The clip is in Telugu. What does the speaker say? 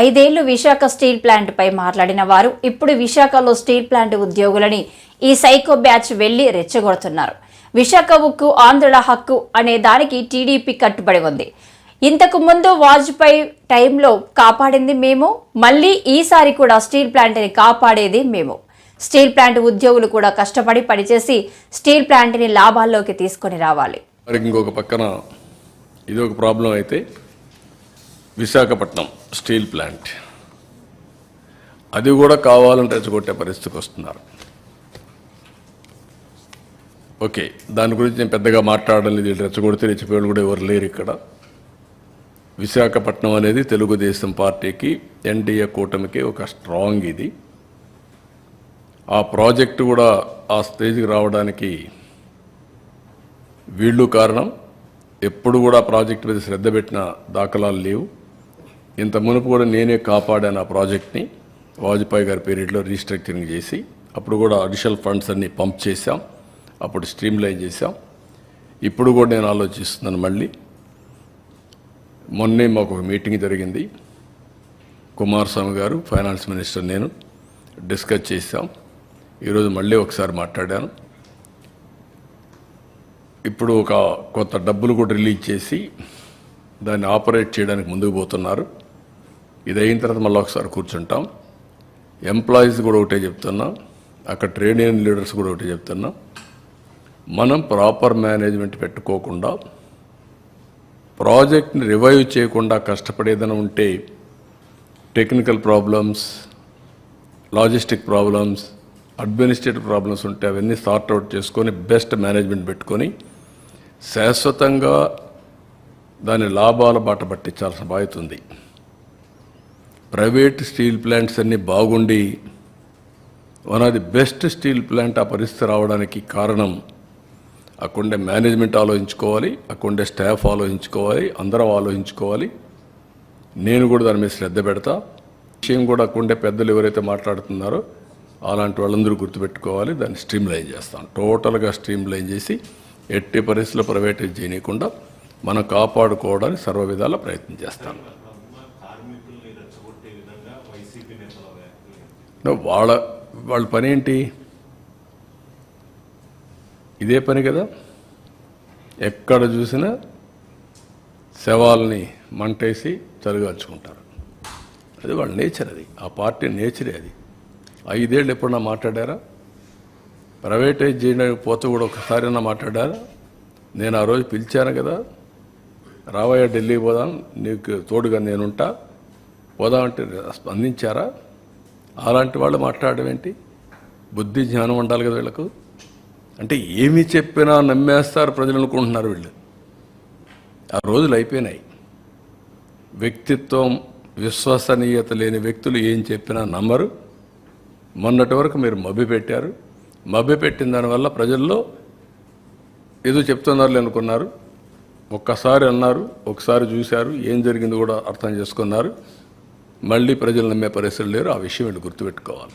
ఐదేళ్ళు విశాఖ స్టీల్ ప్లాంట్పై మాట్లాడిన వారు ఇప్పుడు విశాఖలో స్టీల్ ప్లాంట్ ఉద్యోగులని ఈ సైకో బ్యాచ్ వెళ్ళి రెచ్చగొడుతున్నారు. విశాఖ ఉక్కు ఆంధ్రుల హక్కు అనే దానికి టీడీపీ కట్టుబడి ఉంది. ఇంతకు ముందు వాజ్పేయి టైంలో కాపాడింది మేము మళ్ళీ ఈసారి కూడా స్టీల్ ప్లాంట్ని కాపాడేది మేము. స్టీల్ ప్లాంట్ ఉద్యోగులు కూడా కష్టపడి పనిచేసి స్టీల్ ప్లాంట్ని లాభాల్లోకి తీసుకొని రావాలి. ఇంకొక పక్కన ఇది ఒక ప్రాబ్లం అయితే విశాఖపట్నం స్టీల్ ప్లాంట్. అది కూడా కావాలని రెచ్చగొట్టే పరిస్థితికి వస్తున్నారు. ఓకే దాని గురించి నేను పెద్దగా మాట్లాడడం లేదు. రెచ్చగొడితే రెచ్చిపోయాడు కూడా ఎవరు లేరు ఇక్కడ. విశాఖపట్నం అనేది తెలుగుదేశం పార్టీకి ఎన్డీఏ కూటమికి ఒక స్ట్రాంగ్ ఇది. ఆ ప్రాజెక్టు కూడా ఆ స్టేజ్కి రావడానికి వీళ్ళు కారణం. ఎప్పుడు కూడా ప్రాజెక్ట్ మీద శ్రద్ధ పెట్టిన దాఖలాలు లేవు. ఇంత మునుపు కూడా నేనే కాపాడాను ఆ ప్రాజెక్ట్ని. వాజ్పేయి గారి పీరియడ్లో రీస్ట్రక్చరింగ్ చేసి అప్పుడు కూడా అడిషనల్ ఫండ్స్ అన్ని పంప్ చేశాం. అప్పుడు స్ట్రీమ్ లైన్ చేశాం. ఇప్పుడు కూడా నేను ఆలోచిస్తున్నాను మళ్ళీ. మొన్నే మాకు ఒక మీటింగ్ జరిగింది. కుమారస్వామి గారు ఫైనాన్స్ మినిస్టర్ నేను డిస్కస్ చేశాం. ఈరోజు మళ్ళీ ఒకసారి మాట్లాడాను. ఇప్పుడు ఒక కొత్త డబ్బులు కూడా రిలీజ్ చేసి దాన్ని ఆపరేట్ చేయడానికి ముందుకు పోతున్నారు. ఇది అయిన తర్వాత మళ్ళీ ఒకసారి కూర్చుంటాం. ఎంప్లాయీస్ కూడా ఒకటే చెప్తున్నా. అక్కడ ట్రేడ్ యూనియన్ లీడర్స్ కూడా ఒకటే చెప్తున్నా. మనం ప్రాపర్ మేనేజ్మెంట్ పెట్టుకోకుండా ప్రాజెక్ట్ని రివైవ్ చేయకుండా కష్టపడేదైనా ఉంటే technical problems logistic problems administrative problems ఉంటే అవన్నీ సార్ట్ అవుట్ చేసుకొని బెస్ట్ మేనేజ్మెంట్ పెట్టుకొని శాశ్వతంగా దాని లాభాల బాట పట్టించాల్సిన బాధ్యత ఉంది. ప్రైవేట్ స్టీల్ ప్లాంట్స్ అన్నీ బాగుండి one of the best steel plant ఆ పరిస్థితి రావడానికి కారణం అక్కడే మేనేజ్మెంట్ ఆలోచించుకోవాలి అక్కడే స్టాఫ్ ఆలోచించుకోవాలి అందరం ఆలోచించుకోవాలి. నేను కూడా దాని మీద శ్రద్ధ పెడతా. విషయం కూడా అక్కడే పెద్దలు ఎవరైతే మాట్లాడుతున్నారో అలాంటి వాళ్ళందరూ గుర్తుపెట్టుకోవాలి దాన్ని స్ట్రీమ్ లైన్ చేస్తాం టోటల్గా స్ట్రీమ్ లైన్ చేసి ఎట్టి పరిస్థితుల్లో ప్రైవేటైజ్ చేయకుండా మనం కాపాడుకోవడానికి సర్వ విధాల ప్రయత్నం చేస్తాను. వాళ్ళ వాళ్ళ పని ఏంటి ఇదే పని కదా? ఎక్కడ చూసినా శవాల్ని మంటేసి చలిగాల్చుకుంటారు అది వాళ్ళ నేచర్ అది. ఆ పార్టీ నేచరే అది. ఐదేళ్ళు ఎప్పుడన్నా మాట్లాడారా? ప్రైవేటైజ్ చేయడానికి పోతే కూడా ఒకసారి మాట్లాడారా? నేను ఆ రోజు పిలిచాను కదా. రావయ్య ఢిల్లీ పోదాం నీకు తోడుగా నేనుంటా. పోదామంటే స్పందించారా అలాంటి వాళ్ళు మాట్లాడడం ఏంటి? బుద్ధి జ్ఞానం ఉండాలి కదా వీళ్ళకు? అంటే ఏమి చెప్పినా నమ్మేస్తారు ప్రజలు అనుకుంటున్నారు వీళ్ళు. ఆ రోజులు అయిపోయినాయి. వ్యక్తిత్వం విశ్వసనీయత లేని వ్యక్తులు ఏం చెప్పినా నమ్మరు. మొన్నటి వరకు మీరు మభ్య పెట్టారు. మభ్య పెట్టిన దానివల్ల ప్రజల్లో ఏదో చెప్తున్నారు అనుకున్నారు. ఒక్కసారి అన్నారు ఒకసారి చూశారు ఏం జరిగింది కూడా అర్థం చేసుకున్నారు. మళ్ళీ ప్రజలు నమ్మే పరిస్థితులు లేరు. ఆ విషయం వీళ్ళు గుర్తుపెట్టుకోవాలి.